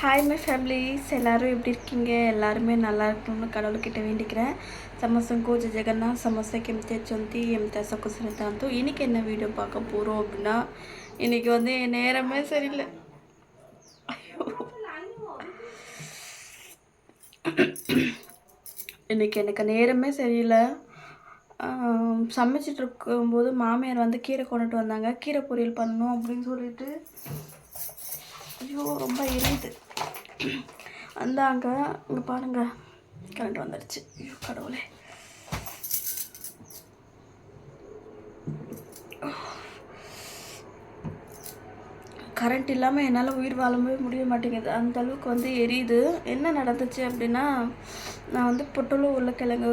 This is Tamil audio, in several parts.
ஹாய் மை ஃபேமிலிஸ் எல்லோரும் எப்படி இருக்கீங்க? எல்லாருமே நல்லா இருக்கணும்னு கடவுள்கிட்ட வேண்டிக்கிறேன். సమస్తంకు జగన్న సమస్యకి ఎంత చొంతి ఎంత సొక్కసినతో இன்னைக்கு என்ன வீடியோ பார்க்க போகிறோம் அப்படின்னா இன்றைக்கி வந்து என் நேரமே சரியில்லை. ஐயோ. இன்றைக்கி எனக்கு நேரமே சரியில்லை. சமைச்சிட்டு இருக்கும்போது மாமியார் வந்து கீரை கொண்டுட்டு வந்தாங்க. கீரை பொரியல் பண்ணணும் அப்படின்னு சொல்லிட்டு. ஐயோ ரொம்ப எரியுது. வந்தாங்க. இங்கே பாருங்க. கரண்ட் வந்துடுச்சு ஐயோ கடவுளே. கரண்ட் இல்லாமல் என்னால் உயிர் வாழவே முடிய மாட்டேங்குது. அந்த அளவுக்கு வந்து எரியுது. என்ன நடந்துச்சு அப்படின்னா நான் வந்து பொட்டலும் உருளைக்கிழங்கு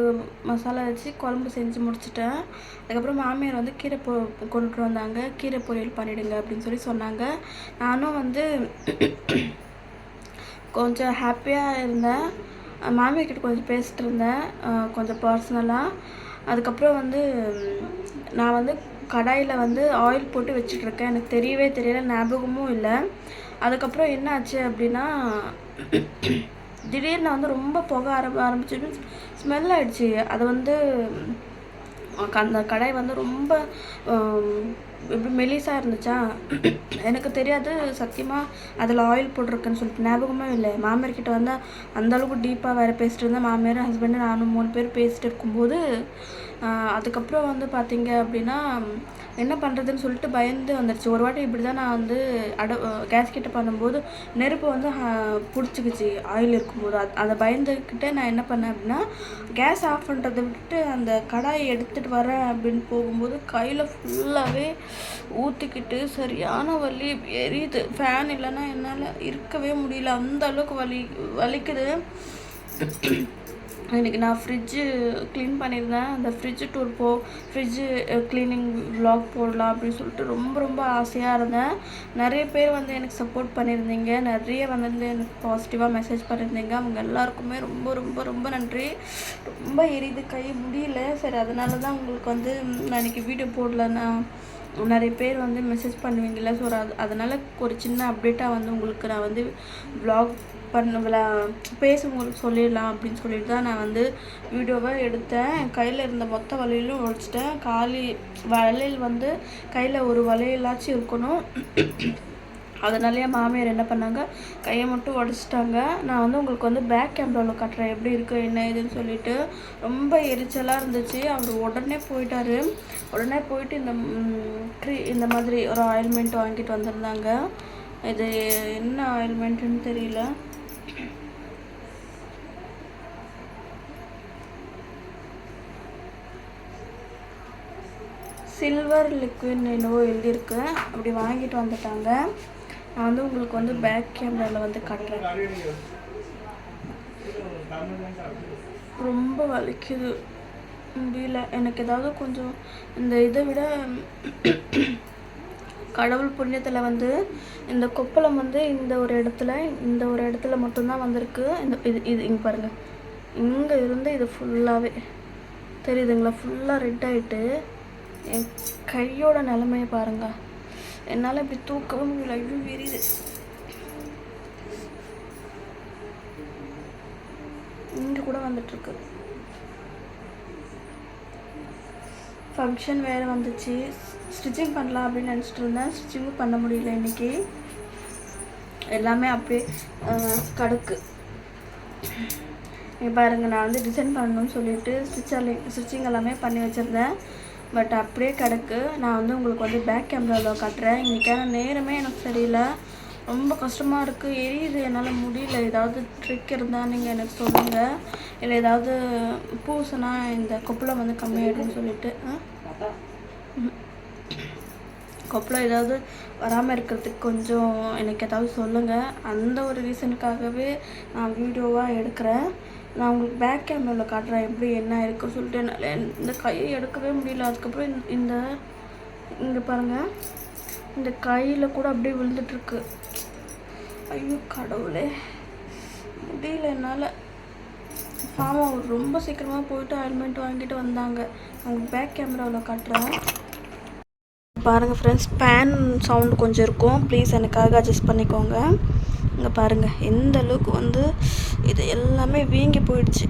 மசாலா வச்சு குழம்பு செஞ்சு முடிச்சிட்டேன். அதுக்கப்புறம் மாமியார் வந்து கீரை பொ கொண்டுட்டு வந்தாங்க. கீரை பொரியல் பண்ணிவிடுங்க அப்படின்னு சொல்லி சொன்னாங்க. நானும் வந்து கொஞ்சம் ஹாப்பியாக இருந்தேன். மாமியார் கிட்ட கொஞ்சம் பேசிகிட்டு இருந்தேன். கொஞ்சம் பர்சனலாக அதுக்கப்புறம் வந்து நான் வந்து கடாயில் வந்து ஆயில் போட்டு வச்சிட்ருக்கேன் எனக்கு தெரியவே தெரியல ஞாபகமும் இல்லை. அதுக்கப்புறம் என்ன ஆச்சு அப்படின்னா திடீர்னு வந்து ரொம்ப புகை ஆரம்ப ஆரம்பிச்சு ஸ்மெல் ஆயிடுச்சு. அது வந்து க- அந்த கடாய் வந்து ரொம்ப இப்படி மெலிசாக இருந்துச்சா? எனக்கு தெரியாது சத்தியமாக அதில் ஆயில் போட்டிருக்குன்னு சொல்லிட்டு ஞாபகமே இல்லை. மாமியார் கிட்ட வந்தால் அந்தளவுக்கு டீப்பாக வேறு பேசிட்டு இருந்தேன் மாமியார் ஹஸ்பண்டு நானும் மூணு பேர் பேசிட்டு இருக்கும்போது அதுக்கப்புறம் வந்து பார்த்தீங்க அப்படின்னா என்ன பண்ணுறதுன்னு சொல்லிட்டு பயந்து வந்துடுச்சு ஒரு வாட்டி இப்படி தான் நான் வந்து அட கேஸ் கிட்ட பண்ணும்போது நெருப்பு வந்து பிடிச்சிக்கிச்சு ஆயில் இருக்கும்போது. அது அதை பயந்துக்கிட்டே நான் என்ன பண்ணேன் அப்படின்னா கேஸ் ஆஃப் பண்ணுறதை விட்டுட்டு அந்த கடாயை எடுத்துகிட்டு வரேன் அப்படின்னு போகும்போது கையில் ஃபுல்லாகவே ஊற்றிக்கிட்டு சரியான வலி எரியுது. ஃபேன் இல்லைன்னா என்னால் இருக்கவே முடியல. அந்த அளவுக்கு வலி வலிக்குது. இன்றைக்கி நான் ஃப்ரிட்ஜு க்ளீன் பண்ணியிருந்தேன். அந்த ஃப்ரிட்ஜு டூர் போ ஃப்ரிட்ஜு க்ளீனிங் vlog போடலாம் அப்படின்னு சொல்லிட்டு ரொம்ப ரொம்ப ஆசையாக இருந்தேன். நிறைய பேர் வந்து எனக்கு சப்போர்ட் பண்ணியிருந்தீங்க. நிறைய வந்து எனக்கு பாசிட்டிவாக மெசேஜ் பண்ணியிருந்தீங்க. அவங்க எல்லாருக்குமே ரொம்ப ரொம்ப ரொம்ப நன்றி. ரொம்ப எரியுது கை முடியல. சரி அதனால தான் உங்களுக்கு வந்து நான் இன்றைக்கி வீடியோ போடலன்னா நிறைய பேர் வந்து மெசேஜ் பண்ணுவீங்கல்ல. ஸோ அது அதனால் ஒரு சின்ன அப்டேட்டாக வந்து உங்களுக்கு நான் வந்து ப்ளாக் பண்ண விளா பேச உங்களுக்கு சொல்லிடலாம் அப்படின்னு சொல்லிட்டு தான் நான் வந்து வீடியோவை எடுத்தேன். என் கையில் இருந்த மொத்த வலையிலும் உடைச்சிட்டேன் காலி வளையல் வந்து கையில் ஒரு வளையலாச்சும் இருக்கணும். அதனாலேயே மாமியார் என்ன பண்ணாங்க கையை மட்டும் உடச்சிட்டாங்க. நான் வந்து உங்களுக்கு வந்து பேக் கேமராவில் காட்டுறேன். எப்படி இருக்குது என்ன ஏதுன்னு சொல்லிட்டு ரொம்ப எரிச்சலாக இருந்துச்சு. அவர் உடனே போயிட்டாரு. உடனே போயிட்டு இந்த ட்ரீ க்ரீ இந்த மாதிரி ஒரு ஆயில்மெண்ட் வாங்கிட்டு வந்திருந்தாங்க. இது என்ன ஆயில்மெண்ட்டுன்னு தெரியல. சில்வர் லிக்விட் என்னவோ எழுதியிருக்கு. அப்படி வாங்கிட்டு வந்துட்டாங்க. நான் வந்து உங்களுக்கு வந்து பேக் கேமராவில் வந்து காட்டுறேன். ரொம்ப வலிக்குது. முடியல. எனக்கு ஏதாவது கொஞ்சம் இந்த இதை விட கடவுள் புண்ணியத்தில் வந்து இந்த கொப்பளம் வந்து இந்த ஒரு இடத்துல இந்த ஒரு இடத்துல மட்டும்தான் வந்திருக்கு. இந்த இது இது இங்கே பாருங்கள் இங்கே இருந்து இது ஃபுல்லாகவே தெரியுதுங்களா? ஃபுல்லாக ரெட் ஆகிட்டு என் கையோட நிலமையை பாருங்க. என்னால் இப்படி தூக்கவும் முடியல. ஐயோ விரியுது இங்கே கூட வந்துட்டுருக்கு. ஃபங்க்ஷன் வேறு வந்துச்சு. ஸ்டிச்சிங் பண்ணலாம் அப்படின்னு நினச்சிட்டு இருந்தேன். ஸ்டிச்சிங்கும் பண்ண முடியல இன்னைக்கு. எல்லாமே அப்படியே கடுக்கு. கிடக்கு பாருங்க நான் வந்து டிசைன் பண்ணணும்னு சொல்லிட்டு ஸ்டிச் ஸ்டிச்சிங் எல்லாமே பண்ணி வச்சுருந்தேன். பட் அப்படியே கிடக்கு. நான் வந்து உங்களுக்கு வந்து பேக் கேமராவில் காட்டுறேன். இன்றைக்கான நேரமே எனக்கு சரியில்லை. ரொம்ப கஷ்டமாக இருக்குது எரியுது. என்னால் முடியல. ஏதாவது ட்ரிக் இருந்தால் நீங்கள் எனக்கு சொல்லுங்கள் இல்லை ஏதாவது பூசுனா இந்த கொப்பளம் வந்து கம்மியாயிடும்னு சொல்லிட்டு கொப்பளம் ஏதாவது வராமல் இருக்கிறதுக்கு கொஞ்சம் எனக்கு ஏதாவது சொல்லுங்கள் அந்த ஒரு ரீசனுக்காகவே நான் வீடியோவாக எடுக்கிறேன். நான் உங்களுக்கு பேக் கேமராவில் காட்டுறேன் எப்படி என்ன இருக்குன்னு சொல்லிட்டு என்னால் இந்த கையை எடுக்கவே முடியல. அதுக்கப்புறம் இந்த- இங்கே பாருங்கள் இந்த கையில் கூட அப்படியே விழுந்துட்டுருக்கு. ஐயோ கடவுளே. முடியல என்னால். ஆமாம் அவர் ரொம்ப சீக்கிரமாக போயிட்டு ஆயில்மெண்ட் வாங்கிட்டு வந்தாங்க. உங்களுக்கு பேக் கேமராவில் காட்டுறேன். பாருங்கள் ஃப்ரெண்ட்ஸ் பேன் சவுண்ட் கொஞ்சம் இருக்கும். ப்ளீஸ் எனக்காக அட்ஜஸ்ட் பண்ணிக்கோங்க. இங்கே பாருங்கள் எந்த அளவுக்கு வந்து இது எல்லாமே வீங்கி போயிடுச்சு.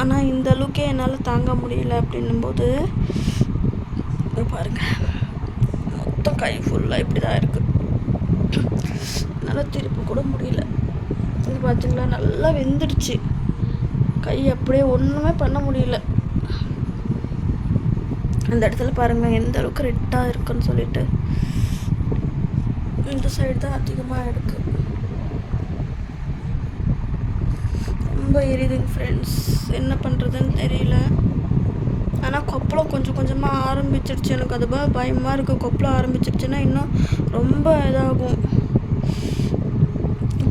ஆனால் இந்த அளவுக்கே என்னால் தாங்க முடியல அப்படின்னும்போது இங்க பாருங்கள் மொத்தம் கை ஃபுல்லாக இப்படி தான் இருக்குது என்னால் திருப்பி கூட முடியல. இது பார்த்தீங்களா நல்லா வெந்துடுச்சு. கை அப்படியே ஒன்றுமே பண்ண முடியல. அந்த இடத்துல பாருங்கள் எந்த அளவுக்கு ரெட்டாக இருக்குன்னு சொல்லிட்டு இந்த சைடு தான் அதிகமாக இருக்குது ரொம்ப எரியுதுங்க ஃப்ரெண்ட்ஸ் என்ன பண்ணுறதுன்னு தெரியல. ஆனால் கொப்பளம் கொஞ்சம் கொஞ்சமாக ஆரம்பிச்சிருச்சு. எனக்கு அது பயமாக இருக்குது கொப்பளம் ஆரம்பிச்சிருச்சுன்னா இன்னும் ரொம்ப இதாகும்.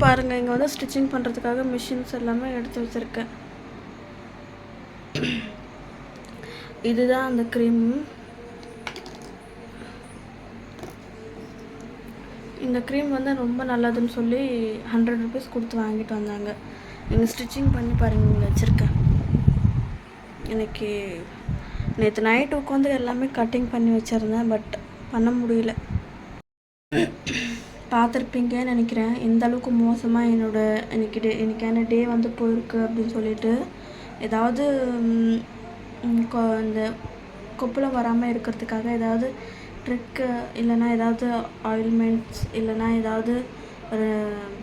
பாருங்கள் இங்கே வந்து ஸ்டிச்சிங் பண்ணுறதுக்காக மிஷின்ஸ் எல்லாமே எடுத்து வச்சுருக்கேன். இதுதான் அந்த க்ரீம் இந்த க்ரீம் வந்து ரொம்ப நல்லதுன்னு சொல்லி ஹண்ட்ரட் ருபீஸ் கொடுத்து வாங்கிட்டு வந்தாங்க. நீங்கள் ஸ்டிச்சிங் பண்ணி பாருங்கள் வச்சுருக்கேன். எனக்கு நேற்று நைட்டு உட்காந்து எல்லாமே கட்டிங் பண்ணி வச்சுருந்தேன் பட் பண்ண முடியல. பார்த்துருப்பீங்கன்னு நினைக்கிறேன். எந்த அளவுக்கு மோசமாக என்னோட இன்னைக்கு டே இன்னைக்கான டே வந்து போயிருக்கு அப்படின்னு சொல்லிட்டு. ஏதாவது கொ- இந்த கொப்பளம் வராமல் இருக்கிறதுக்காக ஏதாவது ட்ரிக்கு இல்லைன்னா ஏதாவது ஆயில்மெண்ட்ஸ் இல்லைன்னா ஏதாவது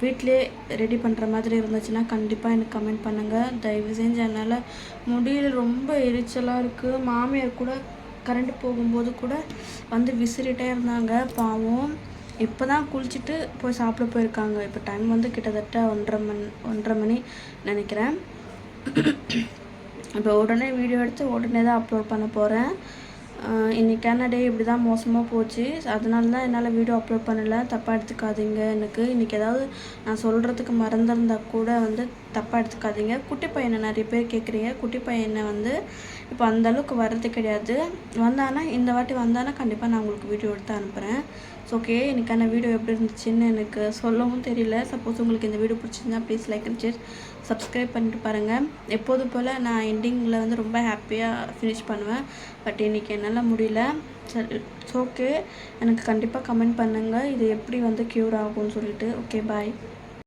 வீட்டிலே ரெடி பண்ணுற மாதிரி இருந்துச்சுன்னா கண்டிப்பாக எனக்கு கமெண்ட் பண்ணுங்கள் தயவு செஞ்சு என்னால் முடியல. ரொம்ப எரிச்சலாக இருக்குது மாமியார் கூட கரண்ட் போகும்போது கூட வந்து விசிறிட்டே இருந்தாங்க. பாவம். இப்போ தான் குளிச்சுட்டு போய் சாப்பிட போயிருக்காங்க. இப்போ டைம் வந்து கிட்டத்தட்ட ஒன்றரை மணி ஒன்றரை மணி நினைக்கிறேன். இப்போ உடனே வீடியோ எடுத்து உடனே தான் அப்லோட் பண்ண போகிறேன் இன்றைக்கான டே இப்படி தான் மோசமாக போச்சு. அதனால தான் என்னால் வீடியோ அப்லோட் பண்ணல. தப்பாக எடுத்துக்காதீங்க எனக்கு. இன்றைக்கி ஏதாவது நான் சொல்கிறதுக்கு மறந்துருந்தா கூட வந்து தப்பாக எடுத்துக்காதீங்க. குட்டி பையனை நிறைய பேர் கேட்குறீங்க குட்டி பையனை வந்து இப்போ அந்தளவுக்கு வர்றது கிடையாது. வந்தானா இந்த வாட்டி வந்தானா கண்டிப்பாக நான் உங்களுக்கு வீடியோ எடுத்து அனுப்புகிறேன் ஸோ ஓகே எனக்கான வீடியோ எப்படி இருந்துச்சுன்னு எனக்கு சொல்லவும் தெரியல. சப்போஸ் உங்களுக்கு இந்த வீடியோ பிடிச்சிருந்தா please like and share subscribe பண்ணிட்டு பாருங்கள் எப்போது போல் நான் எண்டிங்கில் வந்து ரொம்ப ஹாப்பியாக ஃபினிஷ் பண்ணுவேன். பட் இன்றைக்கி என்னால் முடியல. சரி இட்ஸ் ஓகே எனக்கு கண்டிப்பாக கமெண்ட் பண்ணுங்கள் இது எப்படி வந்து க்யூர் ஆகும்னு சொல்லிட்டு. Okay bye